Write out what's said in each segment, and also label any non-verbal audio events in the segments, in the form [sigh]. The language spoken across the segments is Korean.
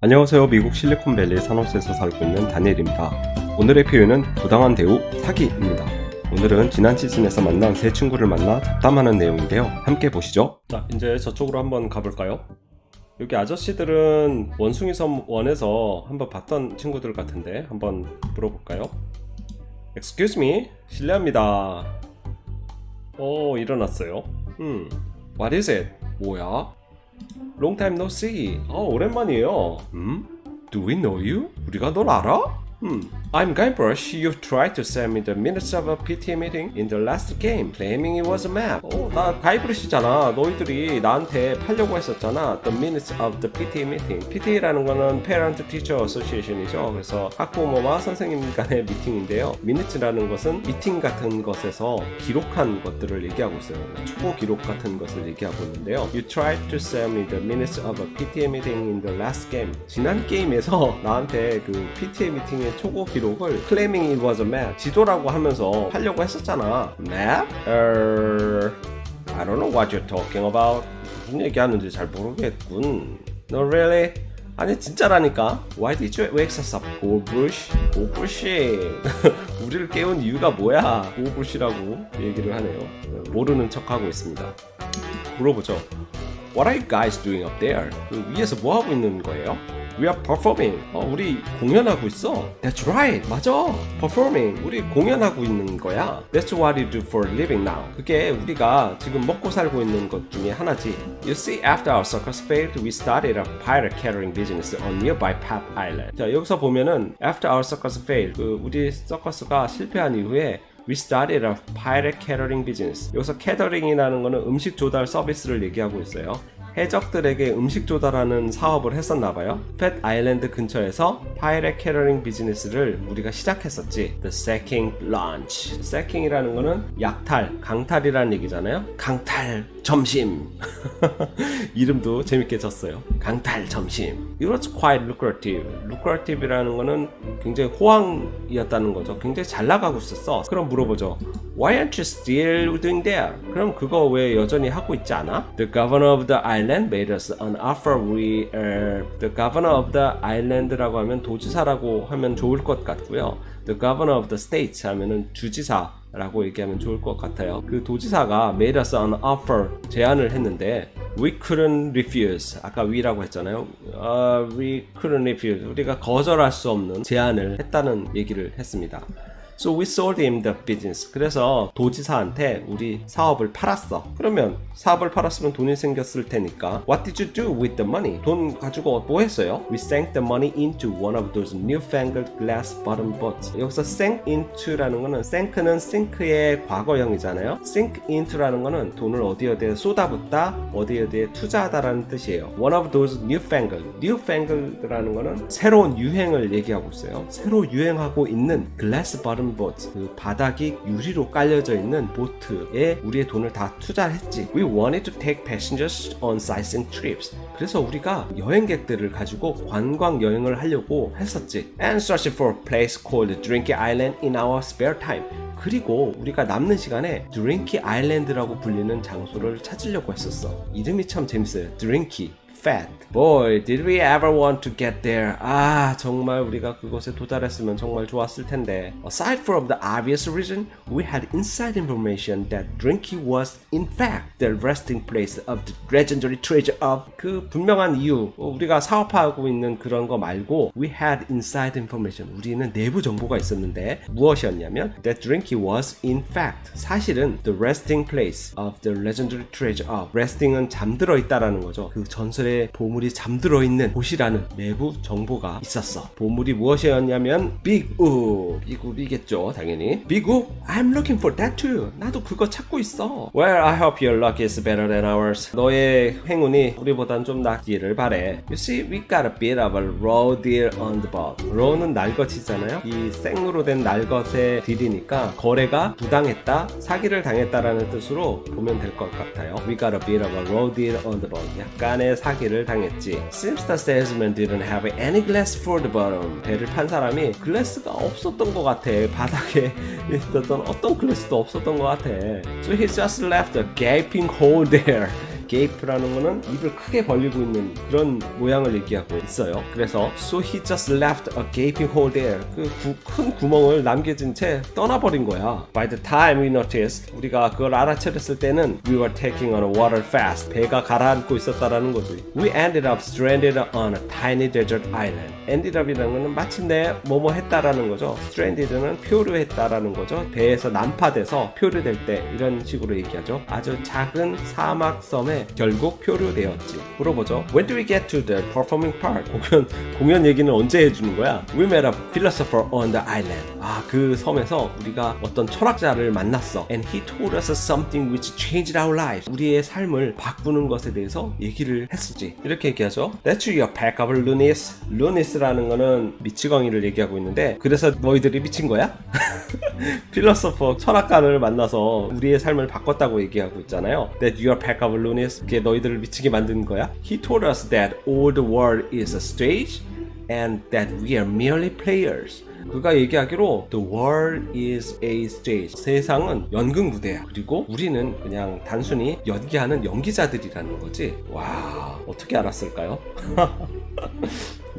안녕하세요. 미국 실리콘밸리 산호세에서 살고 있는 다니엘입니다. 오늘의 표현은 부당한 대우 사기입니다. 오늘은 지난 시즌에서 만난 세 친구를 만나 잡담하는 내용인데요. 함께 보시죠. 자, 이제 저쪽으로 한번 가볼까요? 여기 아저씨들은 원숭이 섬 원에서 한번 봤던 친구들 같은데 한번 물어볼까요? Excuse me, 실례합니다. 어, 일어났어요. 음, what is it? 뭐야? Long time no see. 어, 오랜만이에요. 음? Do we know you? 우리가 널 알아? 음. I'm Guybrush. You tried to send me the minutes of a PTA meeting in the last game, claiming it was a map. 어, 나 가이브리시잖아. 너희들이 나한테 팔려고 했었잖아. The minutes of the PTA meeting. PTA라는 거는 Parent Teacher Association이죠. 그래서 학부모와 선생님 간의 미팅인데요. minutes라는 것은 미팅 같은 것에서 기록한 것들을 얘기하고 있어요. 초보 기록 같은 것을 얘기하고 있는데요. You tried to send me the minutes of a PTA meeting in the last game. 지난 게임에서 나한테 그 PTA 미팅의 초보 기록 을 claiming it was a map 지도라고 하면서 하려고 했었잖아. map? Uh, I don't know what you're talking about. 무슨 얘기하는지 잘 모르겠군. No really? 아니 진짜라니까. Why did you wake us up? 고불시? 고불시. 우리를 깨운 이유가 뭐야? 고불시라고 얘기를 하네요. 모르는 척하고 있습니다. 물어보죠. What are you guys doing up there? 그 위에서 뭐 하고 있는 거예요? We are performing. 어, 우리 공연하고 있어. That's right. 맞아. Performing. 우리 공연하고 있는 거야. That's what you do for a living now. 그게 우리가 지금 먹고 살고 있는 것 중에 하나지. You see, after our circus failed, we started a pirate catering business on nearby Pap Island. 자, 여기서 보면은 after our circus failed, 그 우리 서커스가 실패한 이후에 We started a pirate catering business. 여기서 catering이라는 거는 음식 조달 서비스를 얘기하고 있어요. 해적들에게 음식 조달하는 사업을 했었나 봐요. 펫 아일랜드 근처에서 파이렉 캐러링 비즈니스를 우리가 시작했었지. The Sacking Lunch. Sacking이라는 거는 약탈, 강탈이라는 얘기잖아요. 강탈 점심. [laughs] 이름도 재밌게 졌어요. 강탈 점심. It was quite lucrative. lucrative이라는 거는 굉장히 호황이었다는 거죠. 굉장히 잘 나가고 있었어. 그럼 물어보죠. Why aren't you still doing that? 그럼 그거 왜 여전히 하고 있지 않아? The governor of the island made us an offer. We are the governor of the island라고 하면 도지사라고 하면 좋을 것 같고요. The governor of the state 하면은 주지사. 라고 얘기하면 좋을 것 같아요. 그 도지사가 made us an offer 제안을 했는데 we couldn't refuse 아까 we라고 했잖아요. 어, we couldn't refuse 우리가 거절할 수 없는 제안을 했다는 얘기를 했습니다. So we sold him the business. 그래서 도지사한테 우리 사업을 팔았어. 그러면 사업을 팔았으면 돈이 생겼을 테니까 What did you do with the money? 돈 가지고 뭐 했어요? We sank the money into one of those newfangled glass bottom boats. 여기서 sank into라는 거는 sink는 sink의 과거형이잖아요. sink into라는 거는 돈을 어디 어디에 쏟아붓다, 어디 어디에 투자하다라는 뜻이에요. One of those newfangled. newfangled라는 거는 새로운 유행을 얘기하고 있어요. 새로 유행하고 있는 glass bottom boat. 그 바닥이 유리로 깔려져 있는 보트에 우리의 돈을 다 투자를 했지. We wanted to take passengers on sightseeing trips. 그래서 우리가 여행객들을 가지고 관광 여행을 하려고 했었지. And searching for a place called Drinky Island in our spare time. 그리고 우리가 남는 시간에 드링키 아일랜드라고 불리는 장소를 찾으려고 했었어. 이름이 참 재밌어요. 드링키. Fat. Boy, did we ever want to get there? 아, 정말 우리가 그곳에 도달했으면 정말 좋았을 텐데. Aside from the obvious reason, we had inside information that Drinky was in fact the resting place of the legendary treasure of 그 분명한 이유. 어, 우리가 사업하고 있는 그런 거 말고 we had inside information. 우리는 내부 정보가 있었는데 무엇이었냐면 that Drinky was in fact 사실은 the resting place of the legendary treasure of resting은 잠들어 있다라는 거죠. 그 전설의 보물이 잠들어 있는 곳이라는 내부 정보가 있었어. 보물이 무엇이었냐면 빅우. 빅우이겠죠, 당연히. 빅우? I'm looking for that too. 나도 그거 찾고 있어. Well, I hope your luck is better than ours. 너의 행운이 우리보단 좀 낫기를 바래. You see, we got a bit of a raw deal on the boat. raw는 날것이잖아요. 이 생으로 된 날것의 딜이니까 거래가 부당했다, 사기를 당했다라는 뜻으로 보면 될 것 같아요. We got a bit of a raw deal on the boat. 약간의 사기 를 당했지. The salesman didn't have any glass for the bottom. 배를 판 사람이 글래스가 없었던 것 같아. 바닥에 있었던 어떤 글래스도 없었던 것 같아. So he just left a gaping hole there. Gape라는 거는 입을 크게 벌리고 있는 그런 모양을 얘기하고 있어요. 그래서 so he just left a gaping hole there. 그큰 구멍을 남겨진 채 떠나버린 거야. By the time we noticed, 우리가 그걸 알아차렸을 때는 we were taking on a water fast. 배가 가라앉고 있었다라는 거지. We ended up stranded on a tiny desert island. ended up이라는 거는 마침내 뭐뭐 했다라는 거죠. stranded는 표류했다라는 거죠. 배에서 난파돼서 표류될 때 이런 식으로 얘기하죠. 아주 작은 사막 섬에 결국 표류되었지. 물어보죠. When do we get to the performing part? 공연 공연 얘기는 언제 해주는 거야? We met a philosopher on the island. 아 그 섬에서 우리가 어떤 철학자를 만났어. And he told us something which changed our lives. 우리의 삶을 바꾸는 것에 대해서 얘기를 했었지. 이렇게 얘기하죠. That's your pack of loonies. loonies라는 거는 미치광이를 얘기하고 있는데 그래서 너희들이 미친 거야? 필로소퍼 철학가를 만나서 우리의 삶을 바꿨다고 얘기하고 있잖아요. That you are pack of loonies. 그게 너희들을 미치게 만든 거야? He told us that all the world is a stage and that we are merely players. 그가 얘기하기로 The world is a stage. 세상은 연극 무대야. 그리고 우리는 그냥 단순히 연기하는 연기자들이라는 거지. 와, 어떻게 알았을까요?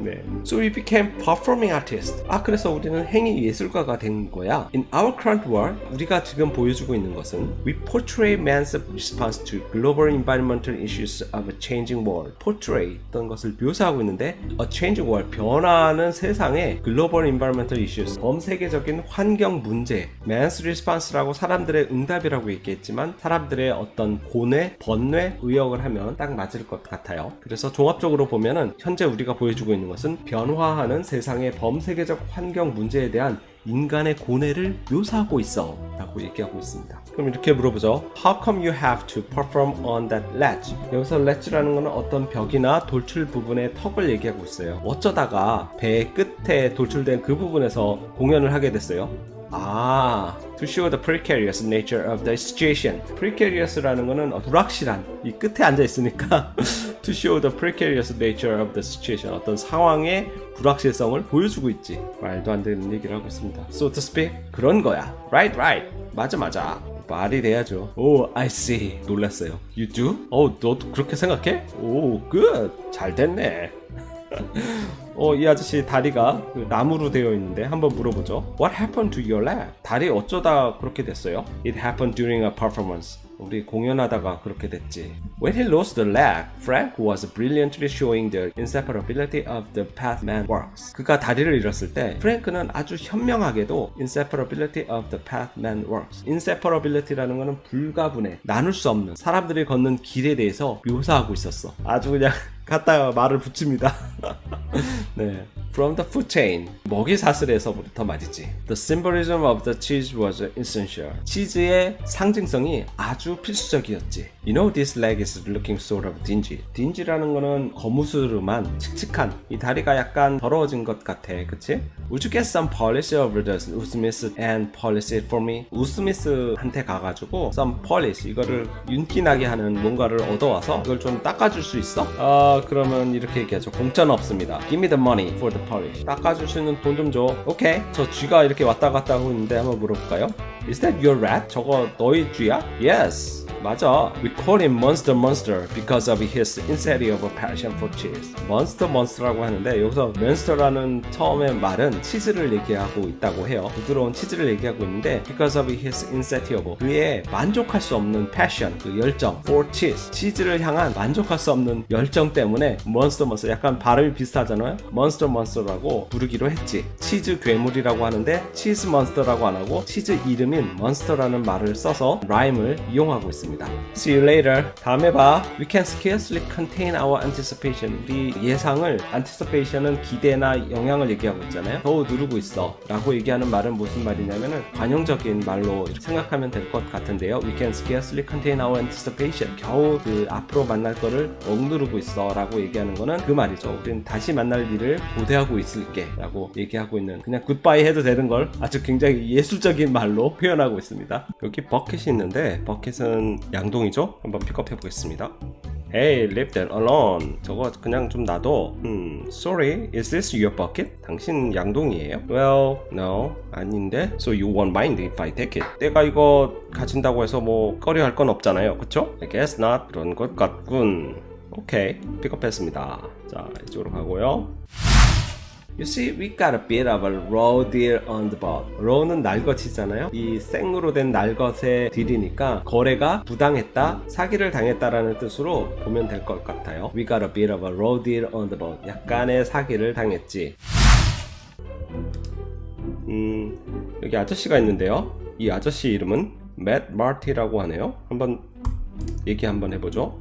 네. So we became performing artists. 아, 그래서 우리는 행위 예술가가 된 거야. In our current world, 우리가 지금 보여주고 있는 것은 we portray man's response to global environmental issues of a changing world. portray 어떤 것을 묘사하고 있는데 a changing world, 변화하는 세상의 global environmental issues, 전 세계적인 환경 문제. man's response라고 사람들의 응답이라고 얘기했지만 사람들의 어떤 고뇌, 번뇌, 의역을 하면 딱 맞을 것 같아요. 그래서 종합적으로 보면은 현재 우리가 보여주고 있는 것은 변화하는 세상의 범세계적 환경 문제에 대한 인간의 고뇌를 묘사하고 있어 라고 얘기하고 있습니다. 그럼 이렇게 물어보죠. How come you have to perform on that ledge? 여기서 ledge라는 것은 어떤 벽이나 돌출 부분의 턱을 얘기하고 있어요. 어쩌다가 배 끝에 돌출된 그 부분에서 공연을 하게 됐어요. 아, to show the precarious nature of the situation. precarious라는 거는 불확실한 이 끝에 앉아 있으니까 [laughs] to show the precarious nature of the situation. 어떤 상황의 불확실성을 보여주고 있지. 말도 안 되는 얘기를 하고 있습니다. So to speak. 그런 거야. Right, right. 맞아, 맞아. 말이 돼야죠. 오, I see. 놀랐어요. You do? 어, 너도 그렇게 생각해? 오, good. 잘 됐네. 어, 이 아저씨 다리가 그 나무로 되어 있는데 한번 물어보죠. What happened to your leg? 다리 어쩌다 그렇게 됐어요? It happened during a performance. 우리 공연하다가 그렇게 됐지. When he lost the leg, Frank was brilliantly showing the inseparability of the path man works. 그가 다리를 잃었을 때 프랭크는 아주 현명하게도 inseparability of the path man works. inseparability라는 것은 불가분해, 나눌 수 없는 사람들이 걷는 길에 대해서 묘사하고 있었어. 아주 그냥 갖다가 말을 붙입니다. 네. From the food chain. 먹이 사슬에서부터 말이지. The symbolism of the cheese was essential. 치즈의 상징성이 아주 필수적이었지. You know this leg is looking sort of dingy. dingy라는 거는 거무스름한, 칙칙한. 이 다리가 약간 더러워진 것 같아. 그치? Would you get some polish over the 우스미스 and polish it for me? 우스미스한테 가가지고 some polish 이거를 윤기 나게 하는 뭔가를 얻어와서 이걸 좀 닦아줄 수 있어? 아 그러면 이렇게 얘기하죠. 공짜는 없습니다. Give me the money for the polish. 닦아줄 수 있는 돈 좀 줘. 오케이. 저 쥐가 이렇게 왔다 갔다 하고 있는데 한번 물어볼까요? Is that your rat? 저거 너희 쥐야? Yes. 맞아. We call him Monster Monster because of his insatiable passion for cheese. Monster Monster라고 하는데 여기서 Monster라는 처음의 말은 치즈를 얘기하고 있다고 해요. 부드러운 치즈를 얘기하고 있는데 because of his insatiable 그의 만족할 수 없는 passion 그 열정 for cheese 치즈를 향한 만족할 수 없는 열정 때문에 Monster Monster 약간 발음이 비슷하잖아요. Monster Monster라고 부르기로 했지. 치즈 괴물이라고 하는데 치즈 몬스터라고 안 하고 치즈 이름인 monster라는 말을 써서 라임을 이용하고 있습니다. See you later. 다음에 봐. We can scarcely contain our anticipation. 우리 예상을 anticipation은 기대나 영향을 얘기하고 있잖아요. 겨우 누르고 있어. 라고 얘기하는 말은 무슨 말이냐면은 관용적인 말로 생각하면 될 것 같은데요. We can scarcely contain our anticipation. 겨우 그 앞으로 만날 거를 억누르고 있어. 라고 얘기하는 거는 그 말이죠. 우린 다시 만날 일을 고대하고 있을게. 라고 얘기하고 있는 그냥 굿바이 해도 되는 걸 아주 굉장히 예술적인 말로 표현하고 있습니다. 여기 버켓이 있는데 버켓은 양동이죠? 한번 픽업해 보겠습니다. Hey, leave that alone. 저거 그냥 좀 놔둬. 음, sorry, is this your bucket? 당신 양동이에요? Well, no, 아닌데. So you won't mind if I take it. 내가 이거 가진다고 해서 뭐 꺼려할 건 없잖아요, 그쵸? I guess not. 그런 것 같군. 오케이, 픽업했습니다. 자, 이쪽으로 가고요. You see, we got a bit of a raw deal on the boat. raw는 날것이잖아요. 이 생으로 된 날것의 딜이니까 거래가 부당했다, 사기를 당했다라는 뜻으로 보면 될 것 같아요. We got a bit of a raw deal on the boat. 약간의 사기를 당했지. 음, 여기 아저씨가 있는데요. 이 아저씨 이름은 맷 마티라고 하네요. 한번 얘기 한번 해보죠.